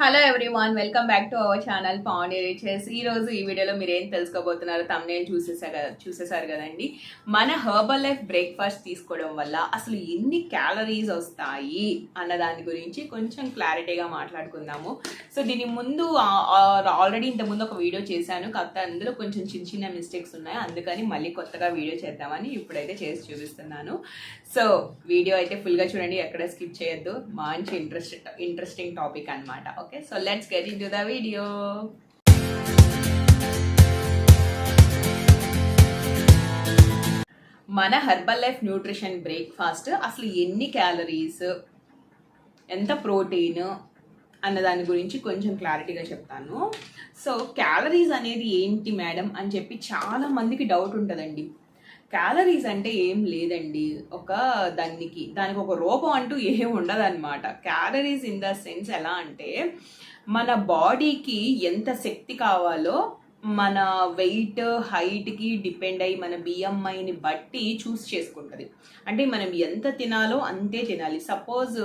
Hello everyone welcome back to our channel Pandey riches ఈ రోజు ఈ వీడియోలో మీరు ఏం తెలుసుకోబోతున్నారో తమ్నేల్ చూసేసా కదా చూసేసారు కదండి? మన హర్బల్ లైఫ్ బ్రేక్ఫాస్ట్ తీసుకోవడం వల్ల అసలు ఎన్ని క్యాలరీస్ వస్తాయి అన్న దాని గురించి కొంచెం క్లారిటీగా మాట్లాడుకుందాము. సో దీని ముందు ఆల్రెడీ ఇంతకుముందు ముందు ఒక వీడియో చేశాను. కాకపోతే అందులో కొంచెం చిన్న చిన్న మిస్టేక్స్ ఉన్నాయి. అందుకని మళ్ళీ కొత్తగా వీడియో చేద్దామని ఇప్పుడైతే చేసి చూపిస్తున్నాను. సో వీడియో అయితే ఫుల్గా చూడండి ఎక్కడ స్కిప్ చేయొద్దు. మంచి ఇంట్రెస్ట్ ఇంట్రెస్టింగ్ టాపిక్ అనమాట okay so let's get into the video మన హెర్బల్ లైఫ్ న్యూట్రిషన్ బ్రేక్ఫాస్ట్ అసలు ఎన్ని క్యాలరీస్ ఎంత ప్రోటీన్ అన్న దాని గురించి కొంచెం క్లారిటీగా చెప్తాను. సో క్యాలరీస్ అనేది ఏంటి మేడం అని చెప్పి చాలా మందికి డౌట్ ఉంటుందండి. క్యాలరీస్ అంటే ఏం లేదండి. ఒక దానికి దానికి ఒక రూపం అంటూ ఏం ఉండదన్నమాట. క్యాలరీస్ ఇన్ ద సెన్స్ ఎలా అంటే మన బాడీకి ఎంత శక్తి కావాలో మన వెయిట్ హైట్కి డిపెండ్ అయ్యి మన బిఎంఐని బట్టి చూస్ చేసుకుంటుంది. అంటే మనం ఎంత తినాలో అంతే తినాలి. సపోజ్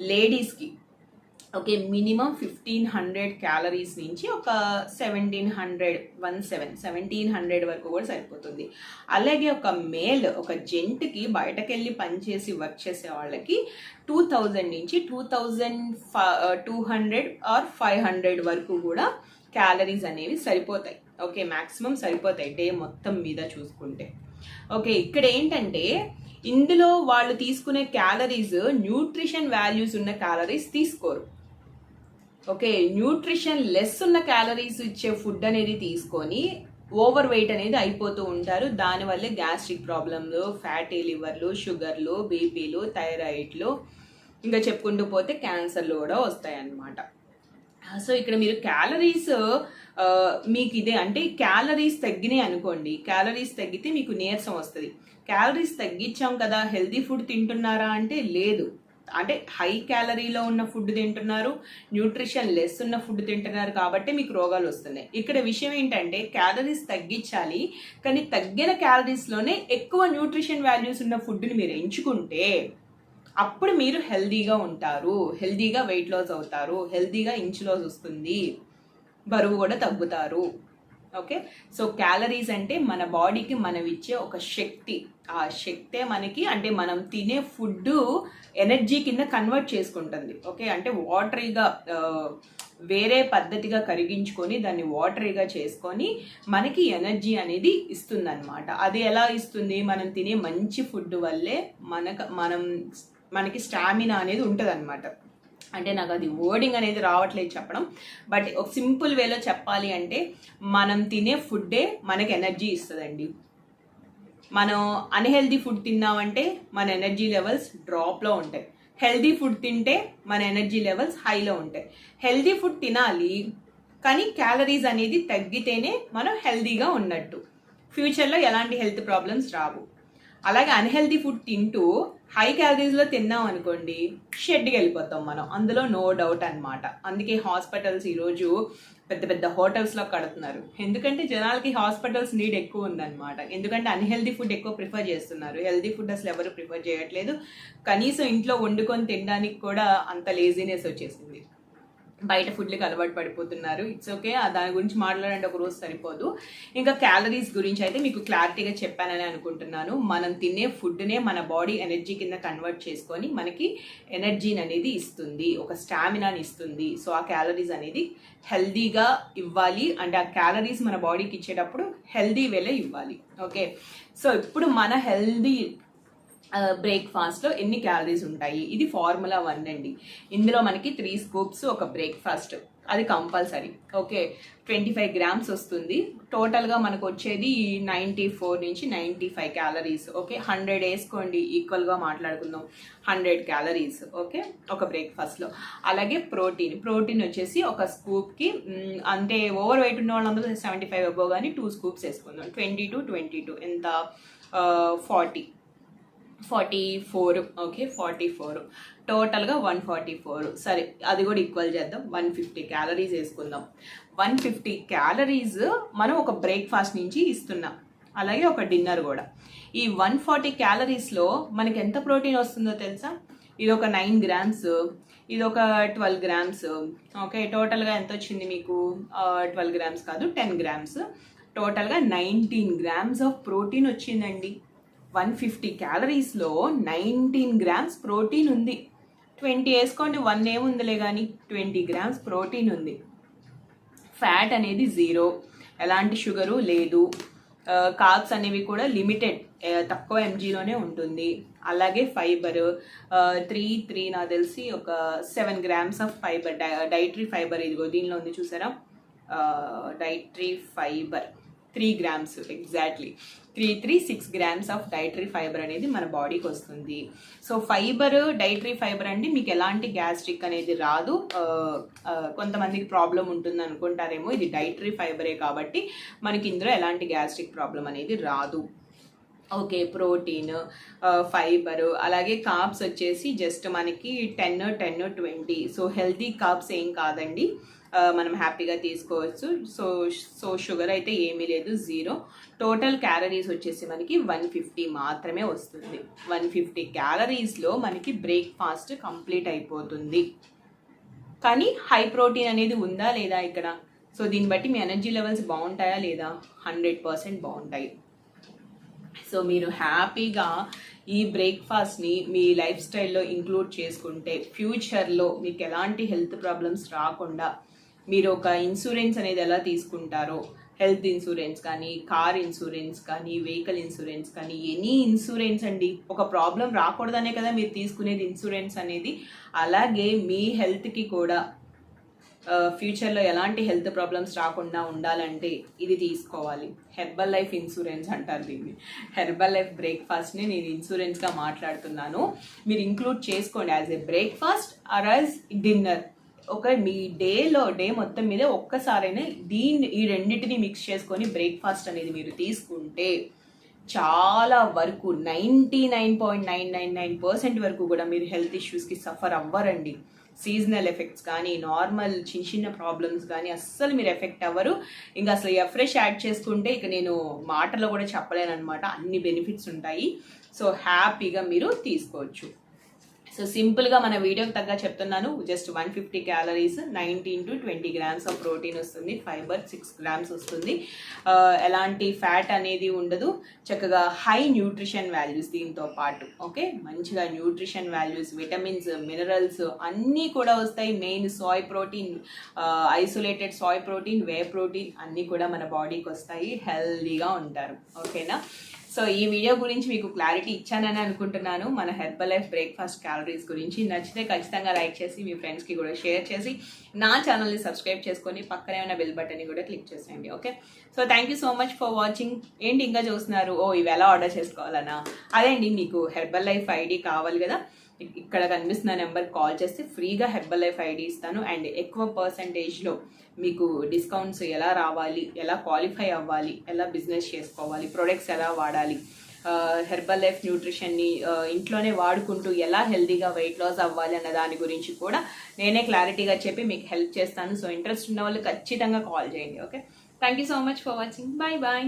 లేడీస్కి okay minimum fifteen hundred calories నుంచి ఒక seventeen hundred one seven seventeen hundred వరకు కూడా సరిపోతుంది. అలాగే ఒక మేల్ ఒక జెంట్కి బయటకెళ్ళి పనిచేసి వర్క్ చేసే వాళ్ళకి టూ థౌజండ్ నుంచి two thousand two hundred or five hundred వరకు కూడా క్యాలరీస్ అనేవి సరిపోతాయి. ఓకే మ్యాక్సిమం సరిపోతాయి డే మొత్తం మీద చూసుకుంటే. ఓకే ఇక్కడ ఏంటంటే ఇందులో వాళ్ళు తీసుకునే క్యాలరీస్ న్యూట్రిషన్ వాల్యూస్ ఉన్న క్యాలరీస్ తీసుకోరు. ఓకే న్యూట్రిషన్ లెస్ ఉన్న క్యాలరీస్ ఇచ్చే ఫుడ్ అనేది తీసుకొని ఓవర్ వెయిట్ అనేది అయిపోతూ ఉంటారు. దానివల్లే గ్యాస్ట్రిక్ ప్రాబ్లంలు ఫ్యాటీ లివర్లు షుగర్లు బీపీలు థైరాయిడ్లు ఇంకా చెప్పుకుంటూ పోతే క్యాన్సర్లు కూడా వస్తాయన్నమాట. సో ఇక్కడ మీరు క్యాలరీస్ మీకు ఇదే అంటే క్యాలరీస్ తగ్గినాయి అనుకోండి. క్యాలరీస్ తగ్గితే మీకు నీరసం వస్తుంది. క్యాలరీస్ తగ్గించాం కదా హెల్దీ ఫుడ్ తింటున్నారా అంటే లేదు. అంటే హై క్యాలరీలో ఉన్న ఫుడ్ తింటున్నారు న్యూట్రిషన్ లెస్ ఉన్న ఫుడ్ తింటున్నారు కాబట్టి మీకు రోగాలు వస్తున్నాయి. ఇక్కడ విషయం ఏంటంటే క్యాలరీస్ తగ్గించాలి కానీ తగ్గిన క్యాలరీస్లోనే ఎక్కువ న్యూట్రిషన్ వాల్యూస్ ఉన్న ఫుడ్ని మీరు ఎంచుకుంటే అప్పుడు మీరు హెల్దీగా ఉంటారు. హెల్దీగా వెయిట్ లాస్ అవుతారు. హెల్దీగా ఇంచ్ లాస్ వస్తుంది. బరువు కూడా తగ్గుతారు. ఓకే సో క్యాలరీస్ అంటే మన బాడీకి మనం ఇచ్చే ఒక శక్తి. ఆ శక్తే మనకి అంటే మనం తినే ఫుడ్ ఎనర్జీ కింద కన్వర్ట్ చేసుకుంటుంది. ఓకే అంటే వాటరీగా వేరే పద్ధతిగా కరిగించుకొని దాన్ని వాటరీగా చేసుకొని మనకి ఎనర్జీ అనేది ఇస్తుంది అనమాట అది ఎలా ఇస్తుంది? మనం తినే మంచి ఫుడ్ వల్లే మనకు మనం మనకి స్టామినా అనేది ఉంటుంది అనమాట అంటే నాకు అది వర్డింగ్ అనేది రావట్లేదు చెప్పడం. బట్ ఒక సింపుల్ వేలో చెప్పాలి అంటే మనం తినే ఫుడ్డే మనకి ఎనర్జీ ఇస్తుందండి. మనం అన్హెల్దీ ఫుడ్ తిన్నామంటే మన ఎనర్జీ లెవెల్స్ డ్రాప్లో ఉంటాయి. హెల్దీ ఫుడ్ తింటే మన ఎనర్జీ లెవెల్స్ హైలో ఉంటాయి. హెల్దీ ఫుడ్ తినాలి కానీ క్యాలరీస్ అనేది తగ్గితేనే మనం హెల్దీగా ఉన్నట్టు. ఫ్యూచర్లో ఎలాంటి హెల్త్ ప్రాబ్లమ్స్ రావు. అలాగే అన్హెల్దీ ఫుడ్ తింటూ హై క్యాలరీస్లో తిన్నాం అనుకోండి షెడ్కి వెళ్ళిపోతాం మనం. అందులో నో డౌట్ అనమాట అందుకే హాస్పిటల్స్ ఈరోజు పెద్ద పెద్ద హోటల్స్లో కడుతున్నారు. ఎందుకంటే జనాలకి హాస్పిటల్స్ నీడ్ ఎక్కువ ఉందన్నమాట. ఎందుకంటే అన్హెల్దీ ఫుడ్ ఎక్కువ ప్రిఫర్ చేస్తున్నారు. హెల్దీ ఫుడ్ అసలు ఎవరు ప్రిఫర్ చేయట్లేదు. కనీసం ఇంట్లో వండుకొని తినడానికి కూడా అంత లేజీనెస్ వచ్చేసింది. బయట ఫుడ్లకి అలవాటు పడిపోతున్నారు. ఇట్స్ ఓకే దాని గురించి మాట్లాడండి ఒక రోజు సరిపోదు. ఇంకా క్యాలరీస్ గురించి అయితే మీకు క్లారిటీగా చెప్పానని అనుకుంటున్నాను. మనం తినే ఫుడ్నే మన బాడీ ఎనర్జీ కింద కన్వర్ట్ చేసుకొని మనకి ఎనర్జీని అనేది ఇస్తుంది. ఒక స్టామినాని ఇస్తుంది. సో ఆ క్యాలరీస్ అనేది హెల్దీగా ఇవ్వాలి. అంటే ఆ క్యాలరీస్ మన బాడీకి ఇచ్చేటప్పుడు హెల్దీ వేలే ఇవ్వాలి. ఓకే సో ఇప్పుడు మన హెల్దీ బ్రేక్ఫాస్ట్లో ఎన్ని క్యాలరీస్ ఉంటాయి? ఇది ఫార్ములా వన్ అండి. ఇందులో మనకి త్రీ స్కూప్స్ ఒక బ్రేక్ఫాస్ట్ అది compulsory okay twenty five grams వస్తుంది టోటల్గా మనకు వచ్చేది నైంటీ ఫోర్ నుంచి ninety five calories okay hundred వేసుకోండి ఈక్వల్గా మాట్లాడుకుందాం. హండ్రెడ్ క్యాలరీస్ ఓకే ఒక బ్రేక్ఫాస్ట్లో అలాగే ప్రోటీన్ ప్రోటీన్ వచ్చేసి ఒక స్కూప్కి అంటే ఓవర్ వెయిట్ ఉన్న వాళ్ళందరూ సెవెంటీ ఫైవ్ అబో కానీ టూ స్కూప్స్ వేసుకుందాం. ట్వంటీ టు ట్వంటీ టూ ఎంత forty forty four. Okay forty four. టోటల్గా వన్ ఫార్టీ ఫోర్. సరే అది కూడా ఈక్వల్ చేద్దాం. వన్ ఫిఫ్టీ క్యాలరీస్ వేసుకుందాం. వన్ ఫిఫ్టీ క్యాలరీస్ మనం ఒక బ్రేక్ఫాస్ట్ నుంచి ఇస్తున్నాం. అలాగే ఒక డిన్నర్ కూడా. ఈ వన్ ఫార్టీ క్యాలరీస్లో మనకి ఎంత ప్రోటీన్ వస్తుందో తెలుసా? ఇది ఒక నైన్ గ్రామ్స్ ఇది ఒక ట్వెల్వ్ గ్రామ్స్. ఓకే టోటల్గా ఎంత వచ్చింది మీకు? ట్వెల్వ్ గ్రామ్స్ కాదు టెన్ గ్రామ్స్. టోటల్గా నైన్టీన్ గ్రామ్స్ ఆఫ్ ప్రోటీన్ వచ్చిందండి. వన్ ఫిఫ్టీ క్యాలరీస్లో నైన్టీన్ గ్రామ్స్ ప్రోటీన్ ఉంది. ట్వంటీ వేసుకోండి వన్ ఏముందిలే కానీ ట్వంటీ గ్రామ్స్ ప్రోటీన్ ఉంది. ఫ్యాట్ అనేది జీరో. ఎలాంటి షుగరు లేదు. కార్బ్స్ అనేవి కూడా లిమిటెడ్ తక్కువ ఎంజీలోనే ఉంటుంది. అలాగే ఫైబర్ త్రీ త్రీ నాకు తెలిసి ఒక seven grams of fibre dietary fibre ఇదిగో దీనిలో ఉంది చూసారా? Dietary fibre three grams exactly. Three three six grams of dietary fibre అనేది మన బాడీకి వస్తుంది. సో ఫైబర్ డైటరీ ఫైబర్ అండి మీకు ఎలాంటి గ్యాస్ట్రిక్ అనేది రాదు. కొంతమందికి ప్రాబ్లం ఉంటుంది అనుకుంటారేమో ఇది డైటరీ ఫైబరే కాబట్టి మనకి ఇందులో ఎలాంటి గ్యాస్ట్రిక్ ప్రాబ్లం అనేది రాదు. ఓకే ప్రోటీన్ ఫైబర్ అలాగే కాప్స్ వచ్చేసి జస్ట్ మనకి ten ten twenty. So healthy carbs ఏం కాదండి. మనం హ్యాపీగా తీసుకోవచ్చు. సో సో షుగర్ అయితే ఏమీ లేదు జీరో. టోటల్ క్యాలరీస్ వచ్చేసి మనకి వన్ ఫిఫ్టీ మాత్రమే వస్తుంది. వన్ ఫిఫ్టీ క్యాలరీస్లో మనకి బ్రేక్ఫాస్ట్ కంప్లీట్ అయిపోతుంది. కానీ హై ప్రోటీన్ అనేది ఉందా లేదా ఇక్కడ? సో దీన్ని బట్టి మీ ఎనర్జీ లెవెల్స్ బాగుంటాయా లేదా? హండ్రెడ్ పర్సెంట్ బాగుంటాయి. సో మీరు హ్యాపీగా ఈ బ్రేక్ఫాస్ట్ని మీ లైఫ్ స్టైల్లో ఇంక్లూడ్ చేసుకుంటే ఫ్యూచర్లో మీకు ఎలాంటి హెల్త్ ప్రాబ్లమ్స్ రాకుండా మీరు ఒక ఇన్సూరెన్స్ అనేది ఎలా తీసుకుంటారో హెల్త్ ఇన్సూరెన్స్ కానీ కార్ ఇన్సూరెన్స్ కానీ వెహికల్ ఇన్సూరెన్స్ కానీ ఎనీ ఇన్సూరెన్స్ అండి. ఒక ప్రాబ్లం రాకూడదనే కదా మీరు తీసుకునేది ఇన్సూరెన్స్ అనేది. అలాగే మీ హెల్త్కి కూడా ఫ్యూచర్లో ఎలాంటి హెల్త్ ప్రాబ్లమ్స్ రాకుండా ఉండాలంటే ఇది తీసుకోవాలి. హెర్బల్ లైఫ్ ఇన్సూరెన్స్ అంటారు దీన్ని. హెర్బల్ లైఫ్ బ్రేక్ఫాస్ట్ని నేను ఇన్సూరెన్స్గా మాట్లాడుతున్నాను. మీరు ఇంక్లూడ్ చేసుకోండి. As a breakfast or as dinner ఒక మీ డేలో డే మొత్తం మీద ఒక్కసారైనా దీన్ని ఈ రెండింటిని మిక్స్ చేసుకొని బ్రేక్ఫాస్ట్ అనేది మీరు తీసుకుంటే చాలా వరకు ninety nine point nine nine nine percent వరకు కూడా మీరు హెల్త్ ఇష్యూస్కి సఫర్ అవ్వరండి. సీజనల్ ఎఫెక్ట్స్ కానీ నార్మల్ చిన్న చిన్న ప్రాబ్లమ్స్ కానీ అస్సలు మీరు ఎఫెక్ట్ అవ్వరు. ఇంకా అసలు ఎఫ్రెష్ యాడ్ చేసుకుంటే ఇక నేను మాటలో కూడా చెప్పలేను అనమాట అన్ని బెనిఫిట్స్ ఉంటాయి. సో హ్యాపీగా మీరు తీసుకోవచ్చు. సో సింపుల్గా మన వీడియోకి తగ్గ చెప్తున్నాను. Just one fifty calories nineteen to twenty grams of protein వస్తుంది. ఫైబర్ సిక్స్ గ్రామ్స్ వస్తుంది. Uh, ఎలాంటి ఫ్యాట్ అనేది ఉండదు. చక్కగా హై న్యూట్రిషన్ వాల్యూస్ దీంతో పాటు ఓకే మంచిగా న్యూట్రిషన్ వాల్యూస్ విటమిన్స్ మినరల్స్ అన్నీ కూడా వస్తాయి. Main soy protein isolated soy protein whey protein అన్నీ కూడా మన బాడీకి వస్తాయి. హెల్దీగా ఉంటారు. ఓకేనా సో ఈ వీడియో గురించి మీకు క్లారిటీ ఇచ్చానని అనుకుంటున్నాను. మన హెర్బల్ లైఫ్ బ్రేక్ఫాస్ట్ క్యాలరీస్ గురించి నచ్చితే ఖచ్చితంగా లైక్ చేసి మీ ఫ్రెండ్స్కి కూడా షేర్ చేసి నా ఛానల్ని సబ్స్క్రైబ్ చేసుకొని పక్కనే ఉన్న బెల్ బటన్ని కూడా క్లిక్ చేసేయండి okay? So thank you so much for watching ఏంటి ఇంకా చూస్తున్నారు? ఓ ఇవి ఎలా ఆర్డర్ చేసుకోవాలన్నా అదే అండి మీకు హెర్బల్ లైఫ్ ఐడి కావాలి కదా? ఇక్కడ కనిపిస్తున్న నెంబర్ కాల్ చేస్తే ఫ్రీగా హెర్బల్ లైఫ్ ఐడి ఇస్తాను. అండ్ ఎక్కువ పర్సంటేజ్లో మీకు డిస్కౌంట్స్ ఎలా రావాలి ఎలా క్వాలిఫై అవ్వాలి ఎలా బిజినెస్ చేసుకోవాలి ప్రొడక్ట్స్ ఎలా వాడాలి హెర్బల్ లైఫ్ న్యూట్రిషన్ని ఇంట్లోనే వాడుకుంటూ ఎలా హెల్దీగా వెయిట్ లాస్ అవ్వాలి అన్న దాని గురించి కూడా నేనే క్లారిటీగా చెప్పి మీకు హెల్ప్ చేస్తాను. సో ఇంట్రెస్ట్ ఉన్న వాళ్ళు ఖచ్చితంగా కాల్ చేయండి okay thank you so much for watching bye bye